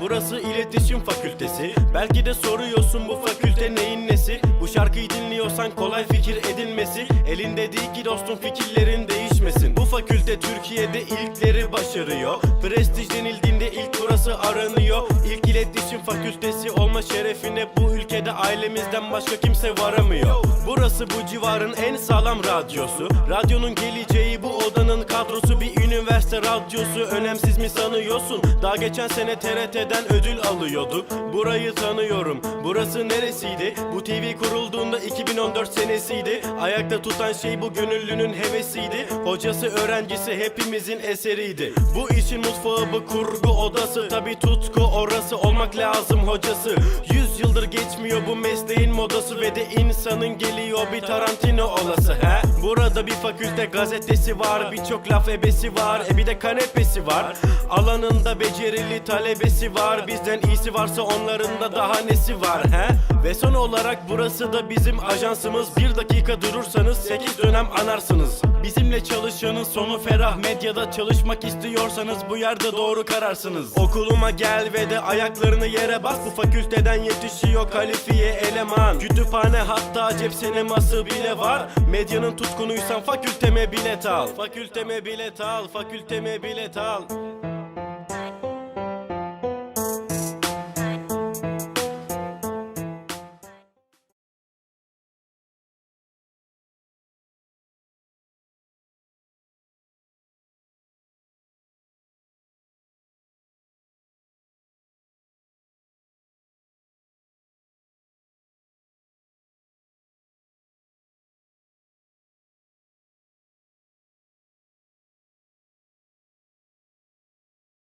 Burası iletişim fakültesi. Belki de soruyorsun bu fakülte neyin nesi? Bu şarkıyı dinliyorsan kolay fikir edinmesi. Elinde değil ki dostum fikirlerin değişmesin. Bu fakülte Türkiye'de ilkleri başarıyor. Prestij denildiğinde ilk burası aranıyor. İlk iletişim fakültesi olma şerefine Bu ülkede ailemizden başka kimse varamıyor. Burası bu civarın en sağlam radyosu. Radyonun geleceği bu odanın kadrosu Bir üniversite radyosu önemsiz mi sanıyorsun? Daha geçen sene TRT'den ödül alıyorduk. Burayı tanıyorum. Burası neresiydi? Bu TV kurulduğunda 2014 senesiydi. Ayakta tutan şey bu gönüllünün hevesiydi. Hocası öğrencisi hepimizin eseriydi. Bu işin mutfağı bu kurgu odası. Tabi tutku orası olmak lazım hocası. Yüz yıldır geçmiyor bu mesleğin modası Ve de insanın geliyor bir Tarantino olası he? Burada bir fakülte gazetesi var Birçok laf ebesi var E bir de kanepesi var Alanında becerili talebesi var Bizden iyisi varsa onların da daha nesi var he? Ve son olarak burası da bizim ajansımız Bir dakika durursanız 8 dönem anarsınız Bizimle çalışanın sonu ferah. Medyada çalışmak istiyorsanız bu yerde doğru kararsınız. Okuluma gel ve de ayaklarını yere bas. Bu fakülteden yetişiyor kalifiye eleman. Kütüphane hatta cep sineması bile var. Medyanın tutkunuysan fakülteme bilet al. Fakülteme bilet al, fakülteme bilet al